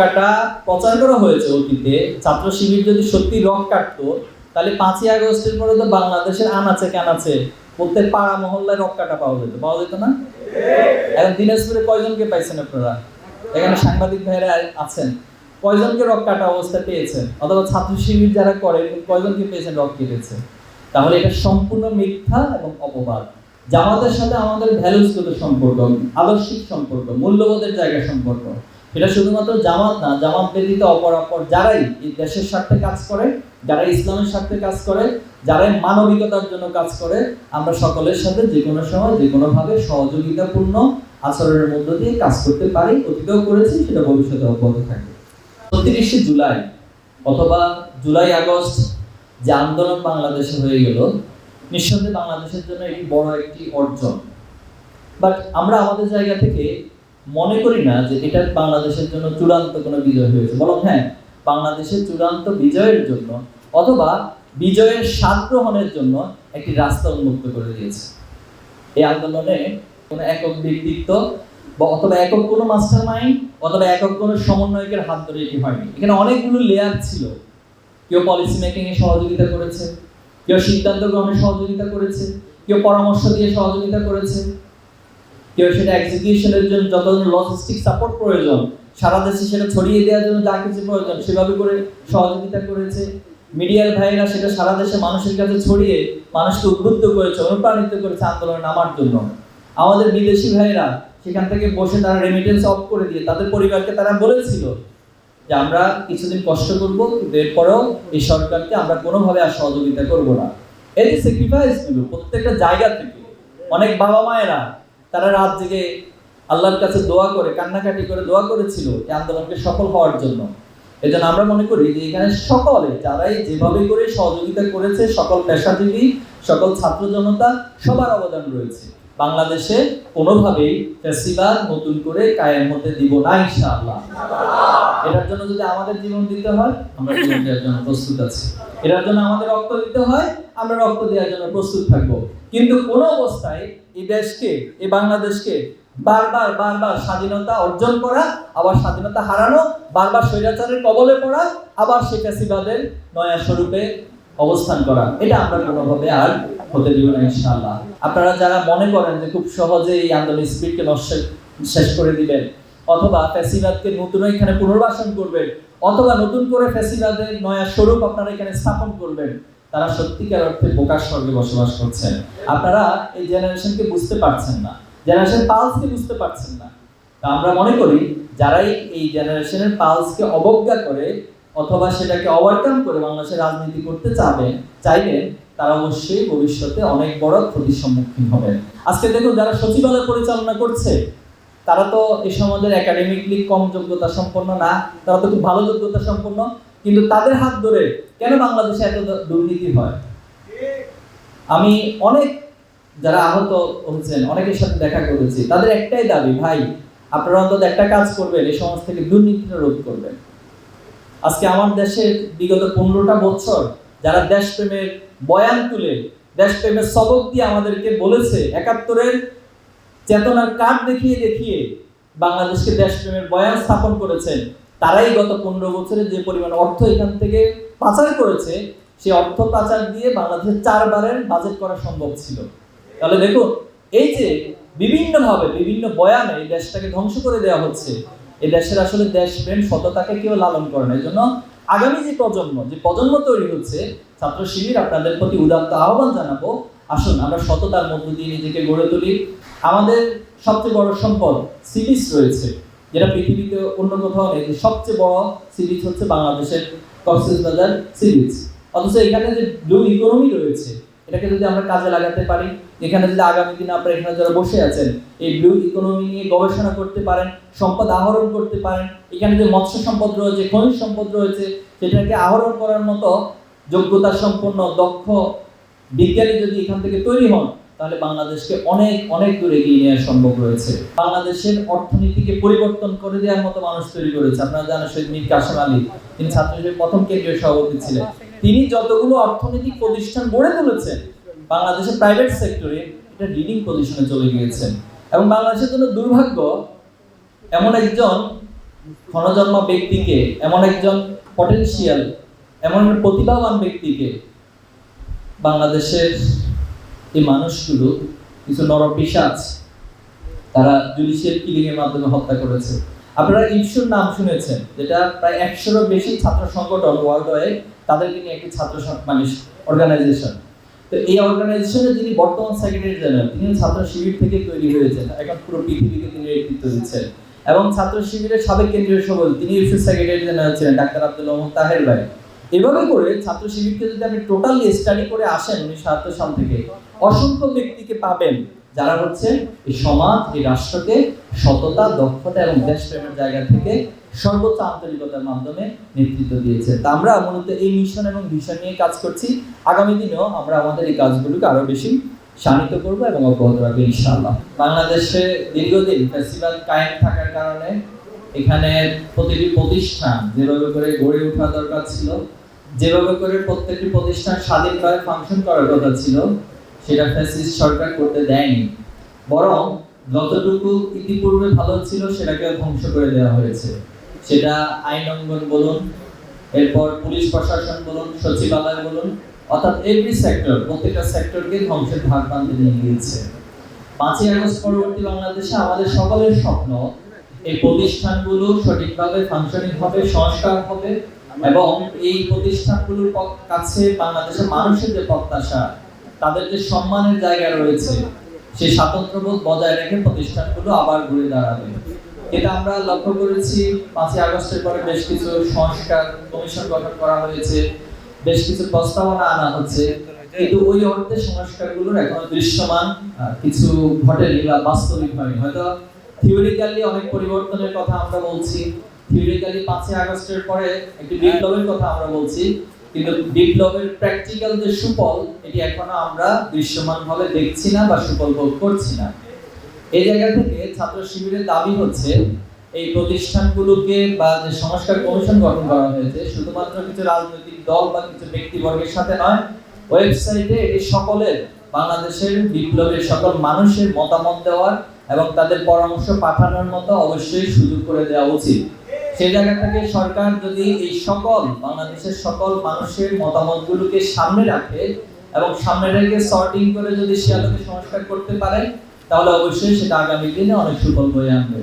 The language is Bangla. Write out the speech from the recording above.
কাটা প্রচার করা হয়েছে অতীতে, ছাত্র শিবির যদি সত্যি রক কাটতো, তাহলে পাঁচই আগস্টের পরে তো বাংলাদেশের আনাচে কানাচে প্রত্যেক পাড়া মহল্লায় রক কাটা পাওয়া যেত। পাওয়া যেত না? এখন দিনাজপুরে কয়জনকে পাইছেন আপনারা? এখানে সাংবাদিক ভাইরা আছেন। কয়জনকে রক কাটা অবস্থা পেয়েছেন? অথবা ছাত্র শিবির যারা করে, কয়জনকে পেয়েছেন রক কেটেছে? তাহলে এটা সম্পূর্ণ মিথ্যা এবং অপবাদ। জামাতের সাথে আমাদের ভ্যালুসগত সম্পর্ক? আদর্শিক সম্পর্ক, মূল্যবোধের জায়গা সম্পর্ক। এটা শুধুমাত্র জামাত না জামাত ব্যতীত অপর অপর যারাই দেশের স্বার্থে কাজ করে যারা ইসলামের স্বার্থে কাজ করে, যারাই মানবিকতার জন্য কাজ করে, আমরা সকলের সাথে যে কোনো সময়, যে কোনোভাবে সহযোগিতাপূর্ণ আচরণের মধ্য দিয়ে কাজ করতে পারি, অতীতেও করেছি, সেটা ভবিষ্যতে অব্যাহত থাকবে। উনত্রিশে জুলাই অথবা জুলাই আগস্ট যে আন্দোলন বাংলাদেশে হয়ে গেল, নিঃসন্দেহে বাংলাদেশের জন্য এটি বড় একটি অর্জন। বাট আমরা আমাদের জায়গা থেকে মনে করি না যে এটা বাংলাদেশের জন্য চূড়ান্ত কোনো বিজয় হয়েছে। বরং হ্যাঁ বাংলাদেশের চূড়ান্ত বিজয়ের জন্য অথবা বিজয়ের স্বাদ গ্রহণের জন্য একটি রাস্তা উন্মুক্ত করে দিয়েছে। এই আন্দোলনে কোনো একক ব্যক্তিত্ব বা অথবা একক কোনো মাস্টার মাইন্ড অথবা একক কোনো সমন্বয়কের হাত ধরে এটি হয়নি। এখানে অনেকগুলো লেয়ার ছিল। কেউ পলিসি মেকিং এ সহযোগিতা করেছে, কেউ সিদ্ধান্ত গ্রহণে সহযোগিতা করেছে, কেউ পরামর্শ দিয়ে সহযোগিতা করেছে কেউ সেটা এক্সিকিউশনের জন্য যত লজিস্টিক সাপোর্ট প্রয়োজন, সারা দেশে সেটা ছড়িয়ে দেওয়ার জন্য যা কিছু প্রয়োজন, সেভাবে করে সহযোগিতা করেছে। মিডিয়ার ভাইরা সেটা সারা দেশে মানুষের কাছে ছড়িয়ে মানুষকে উদ্বুদ্ধ করেছে, অনুপ্রাণিত করেছে আন্দোলনে নামার জন্য। আমাদের বিদেশি ভাইরা সেখান থেকে বসে তারা রেমিটেন্স অফ করে দিয়ে তাদের পরিবারকে তারা বলেছিল যে আমরা কিছুদিন কষ্ট করব এরপরেও এই সরকারকে আমরা কোনোভাবে আর সহযোগিতা করব না। এই যে স্যাক্রিফাইস প্রত্যেকটা জায়গা থেকে, অনেক বাবা মায়েরা তারা রাত জেগে আল্লাহর কাছে দোয়া করে, কান্নাকাটি করে দোয়া করেছিল এই আন্দোলনকে সফল হওয়ার জন্য। এই জন্য আমরা মনে করি যে এখানে সকলে, যারাই যেভাবে করে সহযোগিতা করেছে, সকল পেশাজীবী, সকল ছাত্র জনতা, সবার অবদান রয়েছে। বাংলাদেশে কোনোভাবেই ফেস্টিভাল নতুন করে কায়েম হতে দিব না, ইনশাআল্লাহ। এটার জন্য যদি আমাদের জীবন দিতে হয়, আমরা জীবন দেওয়ার জন্য প্রস্তুত আছি। এটার জন্য আমাদের রক্ত দিতে হয়, আমরা রক্ত দেওয়ার জন্য প্রস্তুত থাকব। কিন্তু কোন অবস্থায় এই দেশকে, এই বাংলাদেশকে বারবার বারবার স্বাধীনতা অর্জন করা, আবার স্বাধীনতা হারানো, বারবার স্বৈরাচারের কবলে পড়া, আবার সে ফ্যাসিবাদের নয়া স্বরূপে অবস্থান করা, এটা আমরা কোনোভাবে আর হতে দিব না, ইনশাআল্লাহ। আপনারা যারা মনে করেন যে খুব সহজে এই আন্দোলন স্পিডকে নষ্ট, শেষ করে দিবেন অথবা ফ্যাসিবাদকে নতুন এখানে পুনর্বাসন করবেন, অথবা নতুন করে ফ্যাসিবাদের নয়া স্বরূপ আপনারা এখানে স্থাপন করবেন, তারা সত্যিকার অর্থে বোকার স্বর্গে বসবাস করছেন। আপনারা এই জেনারেশনকে বুঝতে পারছেন না, জেনারেশন পালসকে বুঝতে পারছেন না। তা আমরা মনে করি, যারাই এই জেনারেশনের পালসকে অবজ্ঞা করে, অথবা সেটাকে ওভারকাম করে বাংলাদেশের রাজনীতি করতে চাবেন চাইবেন তারা অবশ্যই ভবিষ্যতে অনেক বড় ক্ষতির সম্মুখীন হবেন। আজকে দেখুন, যারা সচিবালয় পরিচালনা করছে তারা তো এই সমাজের একাডেমিকলি কম যোগ্যতা সম্পন্ন না, তারা তো খুব ভালো যোগ্যতা সম্পন্ন, কিন্তু তাদের হাত ধরে কেন বাংলাদেশে এত দুর্নীতি হয়? আমি অনেক যারা আহত হচ্ছেন অনেকের সাথে দেখা করেছি, তাদের একটাই দাবি, ভাই, আপনারা অন্তত একটা কাজ করবেন, এই সমাজ থেকে দুর্নীতিটা রোধ করবেন। আজকে আমার দেশের বিগত পনেরোটা বছর যারা দেশপ্রেমের বয়ান তুলে, দেশপ্রেমের সবক দিয়ে আমাদেরকে বলেছে, একাত্তরের চেতনার কাঠ দেখিয়ে দেখিয়ে বাংলাদেশকে দেশপ্রেমের বয়ান স্থাপন করেছেন, তারাই গত পনেরো বছরে যে পরিমাণ অর্থ এখান থেকে পাচার করেছে, সেই অর্থ পাচার দিয়ে বাংলাদেশের চারবারের বাজেট করা সম্ভব ছিল। তাহলে দেখুন, এই যে বিভিন্নভাবে, বিভিন্ন বয়ানে এই দেশটাকে ধ্বংস করে দেওয়া হচ্ছে, এই দেশের আসলে দেশপ্রেম সততাকে কেউ লালন করে না। এই জন্য আগামী যে প্রজন্ম যে প্রজন্ম তৈরি হচ্ছে ছাত্র শিবির আপনাদের প্রতি উদাত্ত আহ্বান জানাব আসুন, আমরা সততার মধ্য দিয়ে নিজেকে গড়ে তুলি। আমাদের সবচেয়ে বড় সম্পদ সিরিজ রয়েছে, যেটা পৃথিবীতে অন্য কোথাও নেই। সবচেয়ে বড় সিরিজ হচ্ছে বাংলাদেশের কক্সবাজার সিরিজ অথচ এখানে যে ব্লু ইকোনমি রয়েছে, এটাকে যদি আমরা কাজে লাগাতে পারি, এখানে যদি আগামী দিনে আপনারা এখানে যারা বসে আছেন, এই ব্লু ইকোনমি নিয়ে গবেষণা করতে পারেন, সম্পদ আহরণ করতে পারেন, এখানে যে মৎস্য সম্পদ রয়েছে, খনিজ সম্পদ রয়েছে, সেটাকে আহরণ করার মতো যোগ্যতা সম্পন্ন, দক্ষ বিজ্ঞানী যদি এখান থেকে তৈরি হন, তাহলে বাংলাদেশকে অনেক অনেক দূরে এগিয়ে নেওয়া সম্ভব রয়েছে বাংলাদেশের অর্থনীতিকে পরিবর্তন করে দেওয়ার মতো মানুষ তৈরি করেছে। আপনারা জানেন শহীদ মীর কাসেম আলী, তিনি ছাত্রলীগের প্রথম কেন্দ্রীয় সভাপতি ছিলেন। তিনি যতগুলো অর্থনৈতিক প্রতিষ্ঠান গড়ে তুলেছেন, বাংলাদেশের প্রাইভেট সেক্টরে এটা লিডিং পজিশনে চলে গিয়েছেন এবং বাংলাদেশের জন্য দুর্ভাগ্য, এমন একজন ক্ষণজন্ম ব্যক্তিকে, এমন একজন পটেনশিয়াল এমন প্রতিভাবান ব্যক্তিকে বাংলাদেশের এই মানুষগুলো কিছু নরপিসাচ তারা জুডিশিয়াল কিলিং এর মাধ্যমে হত্যা করেছে। আপনারা ইপসুর নাম শুনেছেন, যেটা প্রায় একশোরও বেশি ছাত্র সংগঠন ওয়ার্ল্ড ওয়াইড তাদেরকে নিয়ে একটি ছাত্র মানে অর্গানাইজেশন তো এই অর্গানাইজেশনের যিনি বর্তমান সেক্রেটারি জেনারেল তিনি ছাত্র শিবির থেকে তৈরি হয়েছেন, এখন পুরো পৃথিবীকে তিনি নেতৃত্ব দিচ্ছেন। এবং ছাত্র শিবিরের সাবেক কেন্দ্রীয় সভাপতি, তিনি ইউসুফ সেক্রেটারি জেনারেল ছিলেন, ডাক্তার আব্দুল রহমান তাহের ভাই। এভাবে করে ছাত্র শিবিরকে যদি আপনি টোটালি স্টাডি করে আসেন উনিশশো সাতাত্তর সাল থেকে, অসংখ্য ব্যক্তিকে পাবেন যারা হচ্ছে এই সমাজ, এই রাষ্ট্রকে সততা, দক্ষতা এবং দেশপ্রেমের জায়গা থেকে সর্বোচ্চ আন্তরিকতার মাধ্যমে নেতৃত্ব দিয়েছে। তা আমরা মূলত এই মিশন এবং ভিশন নিয়ে কাজ করছি। আগামী দিনেও আমরা আমাদের এই কাজগুলোকে আরও বেশি শানিত করব এবং অব্যাহত রাখব ইনশাআল্লাহ। বাংলাদেশে দীর্ঘদিন ফেস্টিভ্যাল কায়েম থাকার কারণে এখানে প্রতিটি প্রতিষ্ঠান যেভাবে করে গড়ে ওঠা দরকার ছিল যেভাবে করে প্রত্যেকটি প্রতিষ্ঠান স্বাধীনভাবে ফাংশন করার কথা ছিল, সেটা ফ্যাসিস্ট সরকার করতে দেয়নি। বরং যতটুকু ইতিপূর্বে ভালো ছিল সেটাকে ধ্বংস করে দেওয়া হয়েছে। সেটা আইন অঙ্গন বলুন, এরপর পুলিশ প্রশাসন বলুন, সচিবালয় বলুন, অর্থাৎ এভরি সেক্টর প্রত্যেকটা সেক্টরকে ধ্বংসের ভাগ বান্ধে নিয়ে গিয়েছে। পাঁচই আগস্ট পরবর্তী বাংলাদেশে আমাদের সকলের স্বপ্ন, এই প্রতিষ্ঠানগুলো সঠিকভাবে ফাংশনিং হবে, সংস্কার হবে এবং এই প্রতিষ্ঠানগুলোর কাছে বাংলাদেশের মানুষের যে প্রত্যাশা, তাদের যে সম্মানের জায়গা রয়েছে সেই স্বাতন্ত্র্যবোধ বজায় রেখে প্রতিষ্ঠানগুলো আবার ঘুরে দাঁড়াবে। এটা আমরা লক্ষ্য করেছি, পাঁচই আগস্টের পরে বেশ কিছু সংস্কার কমিশন গঠন করা হয়েছে, বেশ কিছু প্রস্তাবনা আনা হচ্ছে, কিন্তু ওই অর্থে সংস্কারগুলোর এখনও দৃশ্যমান কিছু ঘটেনি বা বাস্তবিক হয়নি হয়তো থিওরিক্যালি অনেক পরিবর্তনের কথা আমরা বলছি থিওরিক্যালি পাঁচই আগস্টের পরে একটি বিপ্লবের কথা আমরা বলছি, কিন্তু বিপ্লবের প্র্যাকটিক্যাল যে সুফল, এটি এখনও আমরা দৃশ্যমান ভাবে দেখছি না বা সুফল ভোগ করছি না। এই জায়গা থেকে ছাত্র শিবিরের দাবি হচ্ছে, এই প্রতিষ্ঠানগুলোকে বা যে সংস্কার কমিশন গঠন করা হয়েছে, শুধুমাত্র কিছু রাজনৈতিক দল বা কিছু ব্যক্তিবর্গের সাথে নয়, ওয়েবসাইটে এটি সকলের, বাংলাদেশের বিপ্লবের সকল মানুষের মতামত দেওয়ার এবং তাদের পরামর্শ পাঠানোর মতো অবশ্যই সুযোগ করে দেওয়া উচিত। সেই জায়গা থেকে সরকার যদি এই সকল বাংলাদেশের সকল মানুষের মতামতগুলোকে সামনে রাখে এবং সামনে রেখে সর্টিং করে যদি সে আলোকে সংস্কার করতে পারে, তাহলে অবশ্যই সেটা আগামী দিনে অনেক সুফল বয়ে আনবে।